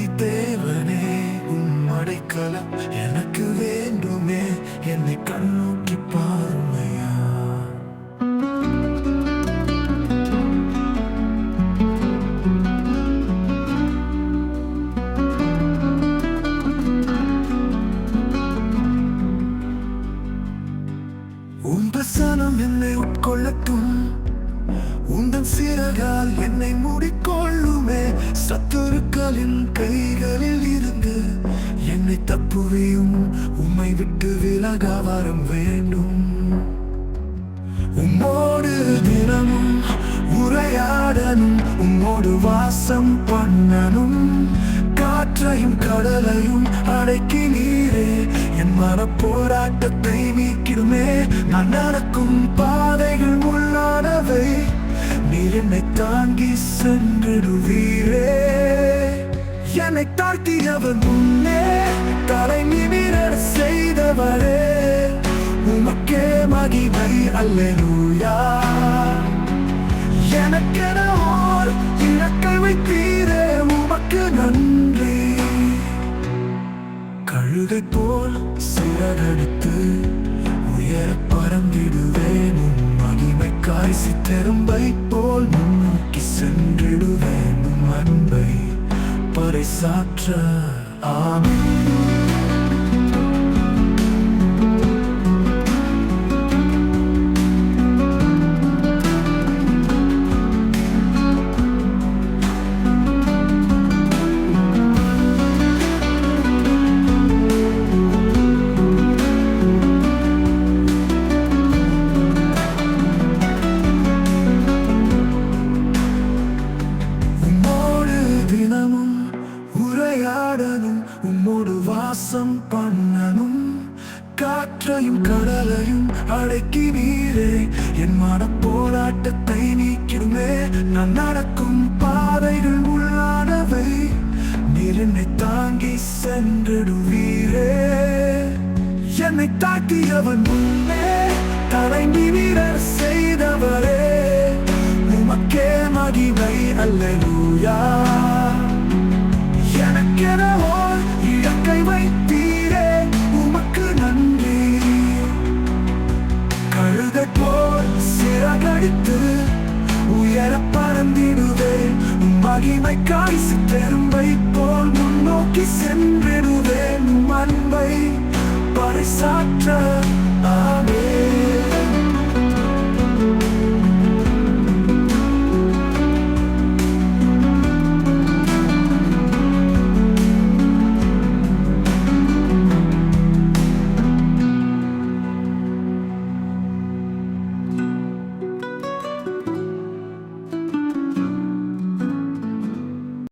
நீதி தேவனே உம் அடைக்கலம் எனக்கு வேண்டுமே. என்னை கண்ணோக்கி பாருமையா. உன் பிரசனம் என்னை உட்கொள்ளட்டும். கைகளில் இருந்து என்னை தப்புவியும். உம்மை விட்டு விலக வரம் வேண்டும். உம்மோடு தினமும் உரையாடனும் உம்மோடு வாசம் பண்ணனும் காற்றையும் கடலையும் அடக்கி நீரே. என் மன போராட்டத்தை நீக்கிடுமே நான் நடக்கும் பாதைகள் உள்ளானவை. நீர் என்னை தாங்கி சென்றிடுவீர். என்னை தாழ்த்தியவர் முன்னே தலை நிமிர செய்தவரே. உமக்கே மகிமை அல்லேலூயா. எனக்கென ஓர் இலக்கை வைத்தீரே உமக்கு நன்றி. கழுதை போல் சிறகடித்து உயர பறந்திடுவேன். உம் மகிமைக்காய் சித்தெரும்பை போல் முன்னோக்கி சென்றிடுவேன். அன்பை பறைசாற்ற ஆமே பண்ணனும் உம்மோடு வாசம் பண்ணனும் காற்றையும் கடலையும் அடக்கி நீரே என் மன போராட்டத்தை நீக்கிடுமே. நான் நடக்கும் பாதைகள் உள்ளானவை நீர் என்னை தாங்கி சென்றிடுவீரே என்னை தாக்கியவன் முன்னே தலைமை வீரர் செய்தவரே. உமக்கே மகிமை அல்லூயா போல் சிறகடித்து உயர பறந்திடுவே மகிமைக்காய் சிற்றெரும்பை போல் முன்னோக்கி சென்றிடுவேன் அன்பை பறைசாற்ற